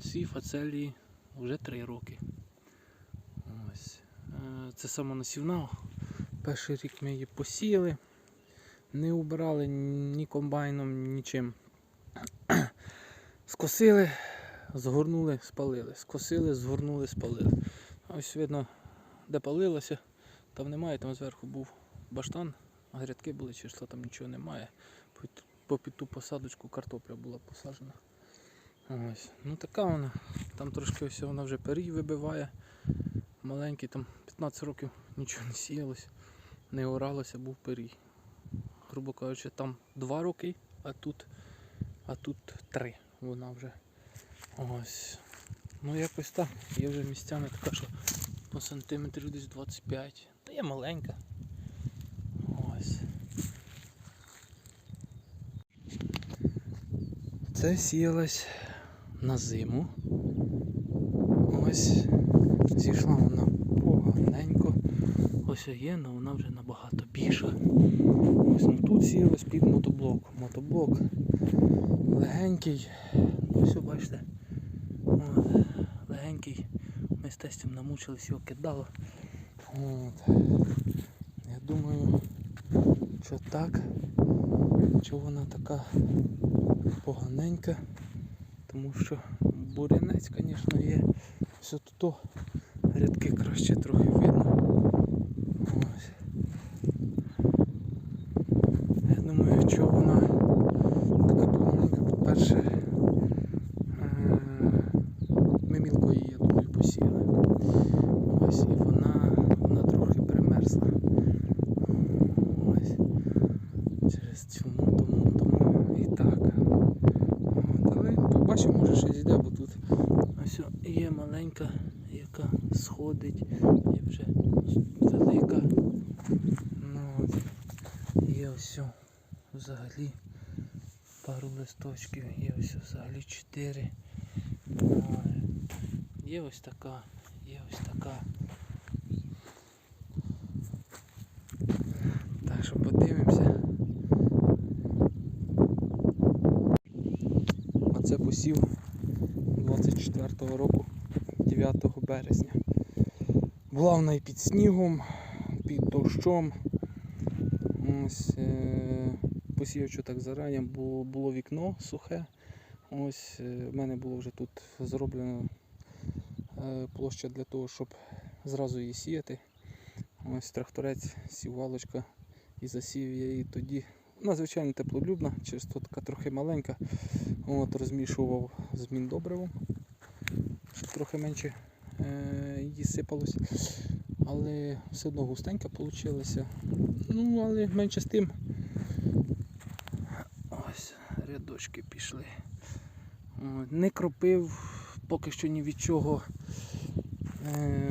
Цій фацелії вже 3 роки. Ось. Е, Це самонасівна. Перший рік ми її посіяли, не убирали ні комбайном, нічим. Скосили, згорнули, спалили. Скосили, згорнули, спалили. Ось видно, де палилося, там немає, там зверху був баштан, а грядки були, чи що там нічого немає. Під- Попід ту посадочку картопля була посаджена. Ось. Ну така вона. Там трошки ось вона вже перій вибиває. Маленький, там 15 років нічого не сіялось, не оралося, був перій. Грубо кажучи, там 2 роки, а тут, а тут 3 вона вже. Ось. Ну якось так. Є вже місцями така, що по сантиметрів десь 25. Та є маленька. Ось. Це сіялось на зиму. Ось зійшла вона поганенько. Ось є, але вона вже набагато більша. Ось ну, тут сіялось під мотоблок. Мотоблок легенький. Ось бачите. Легенький. Ми з тестем намучились, його кидало. От. Я думаю, що так. Що вона така поганенька. Тому що бурянець, звісно, є. Все тут рядки краще трохи видно. Ось. Я думаю, що вона така поганенька, по-перше, е, ми мілко її, я думаю, посіяли. Ось, і вона, вона трохи примерзла. Ось. Через цьому, тому, тому і так. Побачимо, може ще зійде, бо тут ось є маленька, яка сходить, є вже велика. Ну, от. Є ось взагалі пару листочків, є ось взагалі чотири. Є ось така, є ось така. Так що подивимося. Оце посів 24-го року, 9 березня. Була вона і під снігом, під дощом. Ось е- посів що так зарані, було, було вікно сухе. Ось е, в мене було вже тут зроблено е, площа для того, щоб зразу її сіяти. Ось тракторець, сівалочка і засів я її тоді. Вона звичайно теплолюбна, через то трохи маленька. От, розмішував з міндобривом, щоб трохи менше е, її сипалось. Але все одно густенька вийшла. Ну, але менше з тим. Ось, рядочки пішли. Не кропив поки що ні від чого. Е,